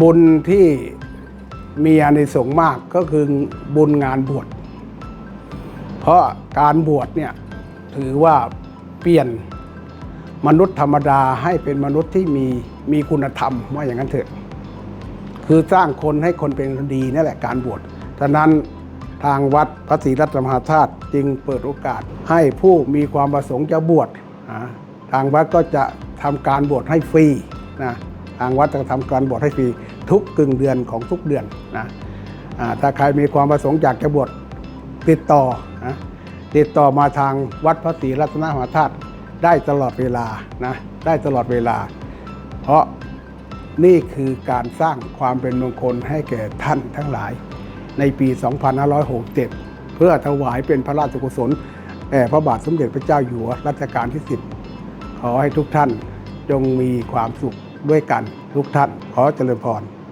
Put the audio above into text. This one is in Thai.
บุญที่มีอานิสงส์มากก็คือบุญงานบวช เพราะการบวชเนี่ยถือว่าเปลี่ยนมนุษย์ธรรมดาให้เป็นมนุษย์ที่มีมีคุณธรรมว่าอย่างนั้นเถอะ คือสร้างคนให้คนเป็นคนดีนั่นแหละการบวชฉะนั้นทางวัดพระศรีรัตนมหาธาตุจึงเปิดโอกาสให้ผู้มีความประสงค์จะบวชทางวัดก็จะทำการบวชให้ฟรีนะ ทางวัดจะทำการบวชให้ฟรีทุกกึ่งเดือนของทุกเดือนนะอ่าถ้าใครมีความประสงค์อยากจะบวชติดต่อนะติดต่อมาทางวัดพระศรีรัตนมหาธาตุได้ตลอดเวลานะได้ตลอดเวลา เพราะนี่คือการสร้างความเป็นมงคลให้แก่ท่านทั้งหลาย ในปี 2567 เพื่อถวายเป็นพระราชกุศลแด่พระบาทสมเด็จพระเจ้าอยู่หัวรัชกาลที่ 10 ขอให้ทุกท่านจงมีความสุข ด้วยกันทุกท่านขอเจริญพร